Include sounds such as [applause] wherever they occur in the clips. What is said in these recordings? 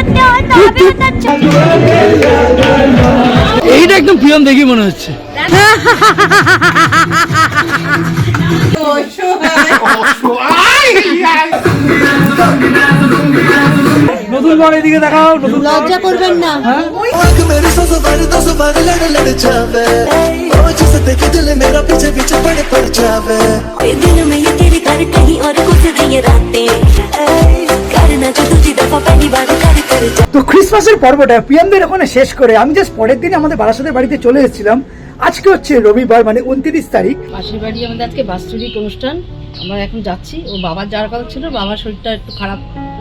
করতে হয় তবে এইটা একদম প্রিয়ম দেখি মনে হচ্ছে। নতুন বর এদিকে দেখাও লজ্জা করবেন না। देखे दिल मेरा पीछे पीछे पड़े पड़ जावे ये दिन में ये तेरे कर कहीं और गुजर ये रातें करना जो तुझी दफा पहली बार कर कर जा তো ক্রিসমাসের পর্বটা প্রিয়ামদের ওখানে শেষ করে আমি জাস্ট পরের দিন আমাদের বারাসাতের বাড়িতে চলে এসেছিলাম আজকে হচ্ছে রবিবার মানে উনত্রিশ তারিখ পাশের বাড়ি আমাদের আজকে বাৎসরিক অনুষ্ঠান আমরা এখন যাচ্ছি ও বাবার যাওয়ার কথা ছিল বাবার শরীরটা একটু খারাপ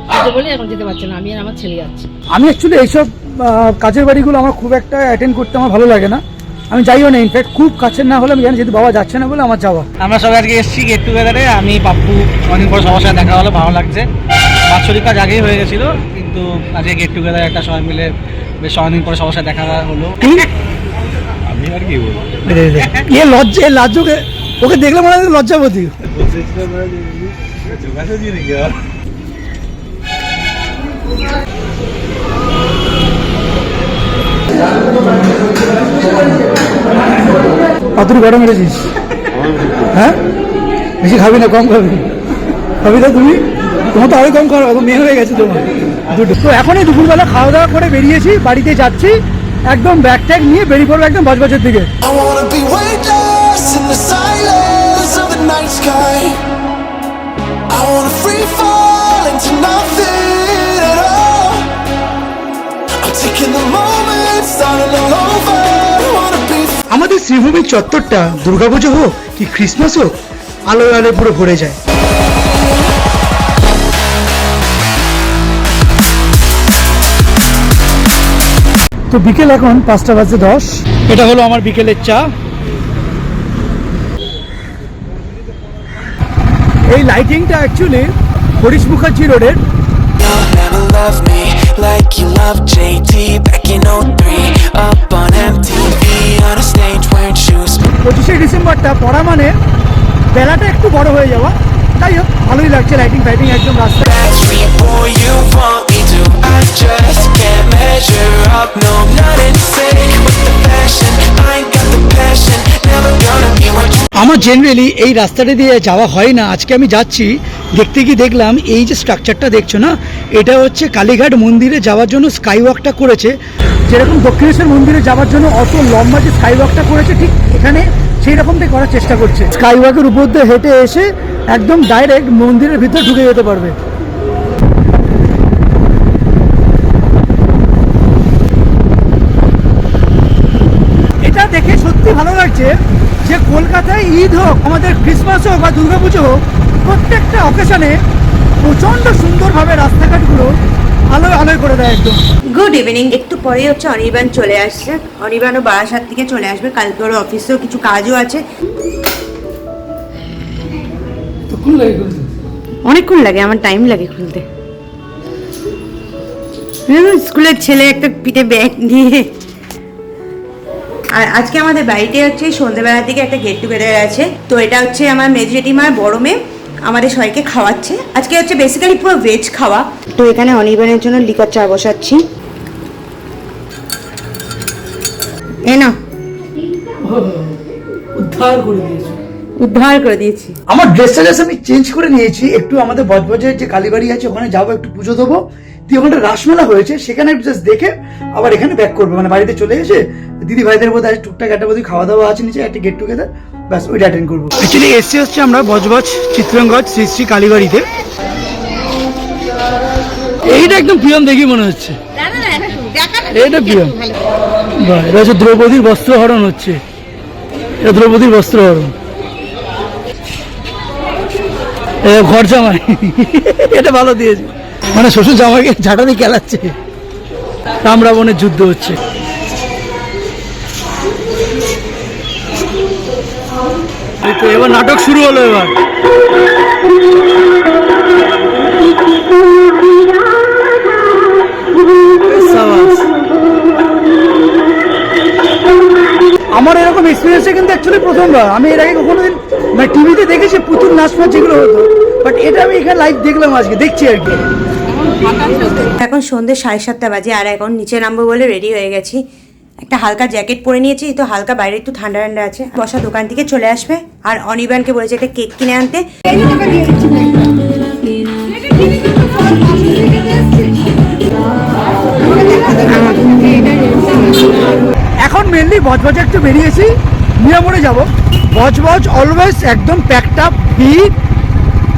হয়েছে বলে এখন যেতে পারছে না আমি আর আমার ছেলে যাচ্ছি আমি অ্যাকচুয়ালি এইসব আহ, কাজের বাড়িগুলো আমার খুব একটা অ্যাটেন্ড করতে আমার ভালো লাগে না আমি যাইও না ইনফ্যাক্ট খুব কাছের না হলে আমি জানি যেহেতু বাবা যাচ্ছে না বলে আমার যাওয়া। আমরা সবাই আজকে এসেছি গেট টুগেদারে আমি পাপ্পু অনেক পর সবার সাথে দেখা হলো ভালো লাগছে। বাৎসরিক কাজ আগেই হয়ে গেছিল কিন্তু আজকে গেট টুগেদার একটা সবাই মিলে বেশ অনেকদিন পরে সবার সাথে দেখা হলো। আমি আর কি বলব? এ লজ্জা লাজ্জকে ওকে দেখলে মনে হয় লজ্জাবতী। যোগাযোগ কতটুকু গরম মেরেছিস হ্যাঁ? বেশি খাবি না কম খাবি। খাবি তো তুমি? তোমার তো আরও কম খাওয়া এখন মেয়ে হয়ে গেছে তোমার। দুটো। তো এখনই দুপুরবেলা খাওয়া দাওয়া করে বেরিয়েছি বাড়িতে যাচ্ছি একদম ব্যাগ ট্যাগ নিয়ে বেরিয়ে পড়ব একদম বজবজের দিকে। Taking the moment, starting শ্রীভূমির চত্বরটা Durga Puja হোক কি ক্রিসমাস হোক আলো আলো পুরো ভরে যায়। তো বিকেল এখন পাঁচটা বাজে দশ। এটা হলো আমার বিকেলের চা। এই লাইটিংটা অ্যাকচুয়ালি হরিশ মুখার্জি রোডের Like you love JT back in 03 Up on MTV on a stage wearing shoes পঁচিশে ডিসেম্বরটা পড়া মানে বেলাটা একটু বড় হয়ে যাওয়া তাই হোক ভালোই লাগছে লাইটিং ফাইটিং একদম রাস্তায় That's me, boy, you want to I just can't measure up, no, I'm not in sync with the fashion I ain't got the passion, never gonna be what you আমার generally এই রাস্তাটা দিয়ে যাওয়া হয় না আজকে আমি যাচ্ছি দেখতে গিয়ে দেখলাম এই যে স্ট্রাকচারটা দেখছ না এটা হচ্ছে কালীঘাট মন্দিরে যাওয়ার জন্য স্কাই ওয়াকটা করেছে। যেরকম দক্ষিণেশ্বর মন্দিরে যাওয়ার জন্য অত লম্বা যে স্কাই ওয়াকটা করেছে, ঠিক এখানে সেই রকমটাই করার চেষ্টা করছে। স্কাই ওয়াকের উপর দিয়ে হেঁটে এসে একদম ডাইরেক্ট মন্দিরের ভিতরে ঢুকে যেতে পারবে। এটা দেখে সত্যি ভালো লাগছে যে কলকাতায় ঈদ হোক, আমাদের ক্রিসমাস হোক বা দুর্গাপুজো হোক, প্রত্যেকটা অকেশনে প্রচণ্ড সুন্দরভাবে রাস্তাঘাটগুলো আলোয় আলোয় করে দেয় একদম। গুড ইভিনিং একটু পরেই হচ্ছে অনির্বাণ চলে আসছে। অনির্বাণও বারাসাত থেকে চলে আসবে। কালকে ওর অফিসেও কিছু কাজও আছে। অনেকক্ষণ লাগে। আমার টাইম লাগে খুলতে। স্কুলের ছেলে একটা পিঠে ব্যাগ নিয়ে। আর আজকে আমাদের বাড়িতে হচ্ছে সন্ধ্যেবেলা থেকে একটা গেট টুগেদার আছে। তো এটা হচ্ছে আমার মেজ জেঠিমার বড় মেয়ে। আমাদের সবাইকে খাওয়াচ্ছে। আজকে হচ্ছে বেসিক্যালি পুরো ভেজ খাওয়া। তো এখানে অনির্বাণের জন্য লিকার চা বসাচ্ছি। এ না। উদ্ধার করে দিয়েছে। উদ্ধার করে দিয়েছি। আমার ড্রেসটা জাস্ট আমি চেঞ্জ করে নিয়েছি। একটু আমাদের বজবজের যে কালীবাড়ি আছে ওখানে যাব একটু পুজো দেবো। দিয়ে ওখানে রাসমেলা হয়েছে সেখানে একটু জাস্ট দেখে আবার এখানে ব্যাক করব। মানে বাড়িতে চলে এসে দিদি ভাইদের মধ্যে আজ টুকটাক একটা বোধহয় খাওয়া দাওয়া আছে নিচে একটা গেট টুগেদার ব্যাস ওইটা অ্যাটেন্ড করব। অ্যাকচুয়ালি এসছি হচ্ছে আমরা বজবজ চিত্রঙ্গজ শ্রী শ্রী কালীবাড়িতে। এইটা একদম প্রিয়ম দেখি মনে হচ্ছে। এটা প্রিয়ম। বাহ এটা হচ্ছে দ্রৌপদীর বস্ত্রহরণ হচ্ছে। এটা দ্রৌপদীর বস্ত্রহরণ। এ, ঘর জামাই। এটা ভালো দিয়েছে। মানে শ্বশুর জামাইকে ঝাঁটা দিয়ে খেলাচ্ছে রাম রাবণের যুদ্ধ হচ্ছে। তো এবার নাটক শুরু হলো এবার। আমার এরকম এক্সপিরিয়েন্সটা কিন্তু অ্যাকচুয়ালি প্রথমবার। আমি এর আগে কোনোদিন মানে টিভিতে দেখেছি প্রচুর নাচ ফাচ যেগুলো হতো। বাট এটা আমি এখানে লাইভ দেখলাম আজকে দেখছি আর কি। এখন সন্ধ্যে সাড়ে সাতটা বাজে আর এখন নিচে নামবো বলে রেডি হয়ে গেছি। একটা হালকা জ্যাকেট পরে নিয়েছি, তো হালকা বাইরে একটু ঠান্ডা ঠান্ডা আছে। বসা দোকান থেকে চলে আসবে। আর অনির্বাণকে বলেছে একটা কেক কিনে আনতে। এখন মেনলি বজবজে একটু বেরিয়েছি মিয়ামোড়ে যাব। বজবজ অলওয়েজ একদম প্যাকড আপ ভিড়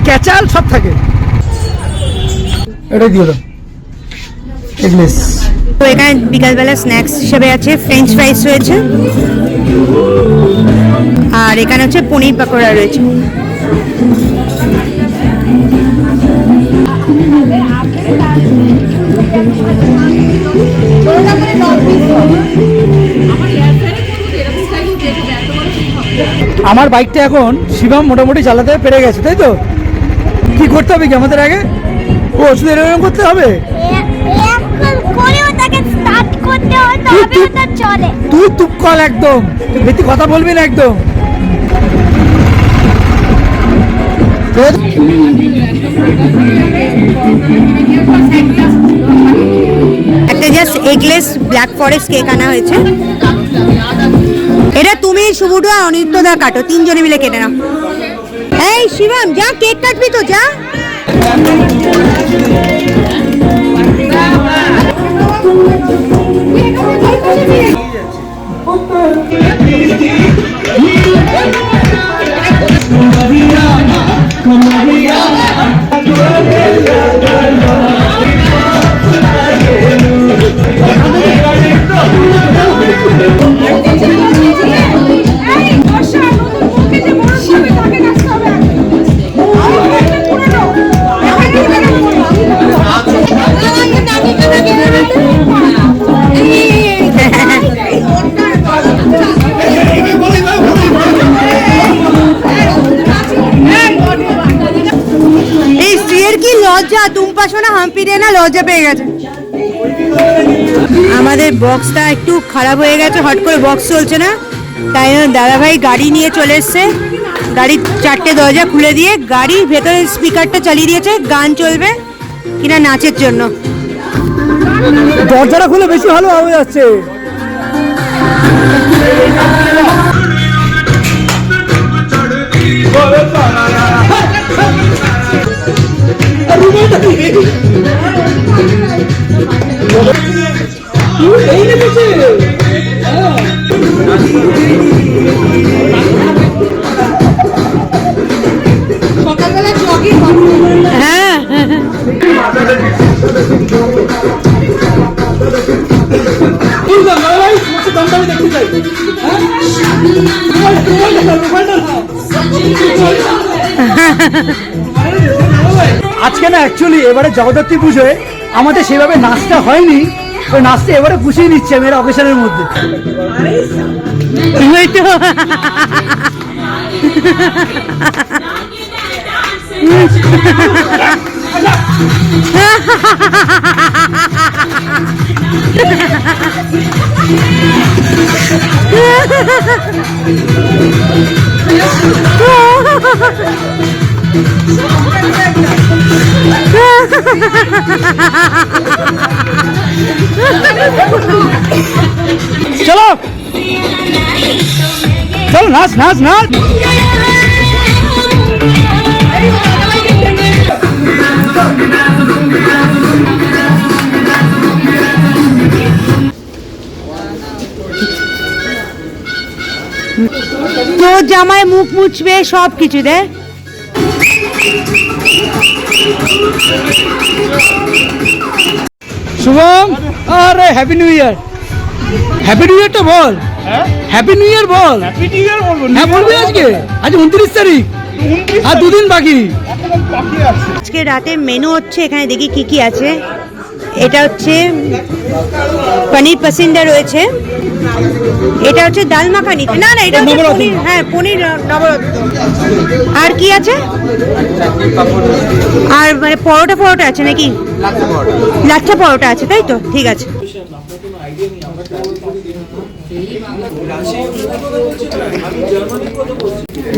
ক্যাচাল সব থাকে। এটাই দিয়ে দাও। তো এখানে বিকালবেলা স্ন্যাক্স হিসেবে আছে ফ্রেঞ্চ ফ্রাইস রয়েছে আর এখানে হচ্ছে পনির পাকোড়া রয়েছে। আমার বাইকটা এখন শিবম মোটামুটি চালাতে পেরে গেছে তাই তো? কি করতে হবে কি আমাদের আগে? ও শুধু এরকম করতে হবে? তাকে স্টার্ট করতে হয় তবে ওটা চলে। তুই তুপ কল একদম। তুই বেশি কথা বলবি না একদম। একটা just eggless black forest cake আনা হয়েছে। এটা তুমি শুভুটু আর অনিত্যদা কাটো তিনজনে মিলে কেটে নাও। এই শিবম যা কেক কাটবি তো যা। এই তুমপা হাম্পি দিয়ে না লজ্জা পেয়ে গেছে। আমাদের বক্সটা একটু খারাপ হয়ে গেছে হট করে বক্স চলছে না। তাই জন্য দাদাভাই গাড়ি নিয়ে চলে এসছে। গাড়ির চারটে দরজা খুলে দিয়ে গাড়ির ভেতরে স্পিকারটা চালিয়ে দিয়েছে গান চলবে কিনা নাচের জন্য। দরজাটা খুলে বেশি ভালো আওয়াজ যাচ্ছে। হ্যাঁ আজকে না অ্যাকচুয়ালি এবারে জগদ্ধাত্রী পুজোয় আমাদের সেভাবে নাচটা হয়নি। ওই নাচটা এবারে পুষিয়ে নিচ্ছে আমি অকেশনের মধ্যে। [laughs] ওই তো চলো চলো নাচ নাচ নাচ তোর জামায় মুখ মুছবে সব কিছু দে। শুভম আরে happy new year happy new ইয়ারটা বল। হ্যাপি নিউ ইয়ার বল। হ্যাপি নিউ ইয়ার বলব হ্যাঁ বলবি আজকে? আজ উনত্রিশ তারিখ। আর দুদিন বাকি। বাকি আজকে রাতে মেনু হচ্ছে এখানে দেখি কি কি আছে। এটা হচ্ছে পনির পাসিন্দা রয়েছে। এটা হচ্ছে ডাল মাখানি। না না এটা পনির হ্যাঁ পনির নবরত্ন। আর কি আছে? আর মানে পরোটা পরোটা আছে নাকি? লাচ্ছা পরোটা আছে তাই তো? ঠিক আছে।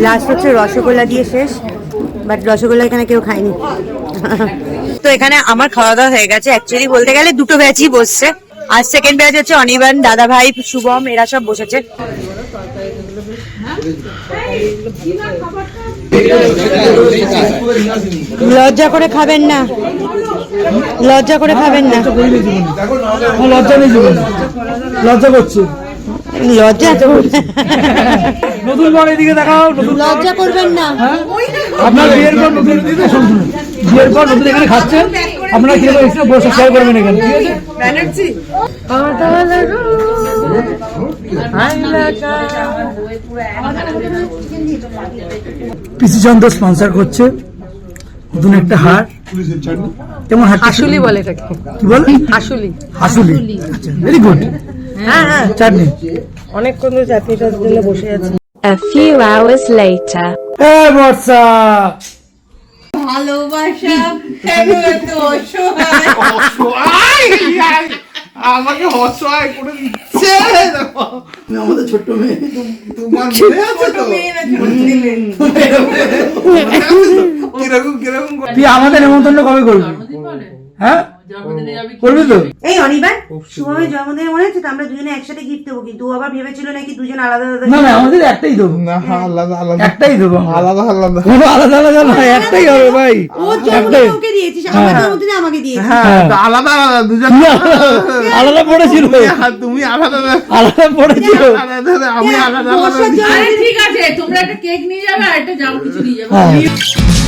লাস্ট হচ্ছে রসগোল্লা দিয়ে শেষ বাট রসগোল্লা এখানে কেউ খায়নি। তো এখানে আমার খাওয়া দাওয়া হয়ে গেছে। অ্যাকচুয়ালি বলতে গেলে দুটো ব্যাচই বসছে। আর সেকেন্ড ব্যাচ হচ্ছে অনির্বাণ দাদা ভাই শুভম এরা সব বসেছে। লজ্জা করে খাবেন না। লজ্জা করে খাবেন না। লজ্জা নেই লজ্জা? করছে। লজ্জা নতুন বর এদিকে দেখাও নতুন লজ্জা করবেন না। আপনার বিয়ের পর নতুন দিদি শুনুন। বিয়ের পর নতুন এখানে খাচ্ছেন। আপনারা কি এক্সট্রা বসে শেয়ার করবেন এখানে ঠিক আছে? পিসি চন্দ্র স্পন্সর করছে। নতুন একটা হার। কেমন হার হাসুলি বলে এটাকে। কি বলে? হাসুলি। হাসুলি। আচ্ছা ভেরি গুড হ্যাঁ হ্যাঁ। চাটনি। A few hours later. এ বর্ষা অসহায়? আমাকে অসহায় করে দিচ্ছে। আমাদের ছোট্ট মেয়ে। তোমার মনে আছে তো? কীরকম কীরকম তুই আমাদের নেমন্তন্ন কবে করবি? হ্যাঁ? করবি তো? এই অনির্বাণ শুভমের জন্মদিনে মনে হচ্ছে আমরা দুজনে একসাথে গিফট দেবো কিন্তু আবার ভেবেছিল নাকি দুজন আলাদা আলাদা না না আমাদের একটাই দেবো। না আলাদা আলাদা। একটাই দেবো আলাদা আলাদা। কোনো আলাদা আলাদা নয় একটাই হবে ভাই। ওর জন্মদিনে ওকে দিয়েছিস আমার জন্মদিনে আমাকে দিয়েছিস। হ্যাঁ। হ্যাঁ। আলাদা আলাদা দুজন আলাদা পড়েছিল। তুমি আলাদা আলাদা। পড়েছিল। আলাদা আমি আলাদা আলাদা ঠিক আছে তোমরা একটা কেক নিয়ে যাবে আর একটা জামা কিছু নিয়ে যাবে। হ্যাঁ।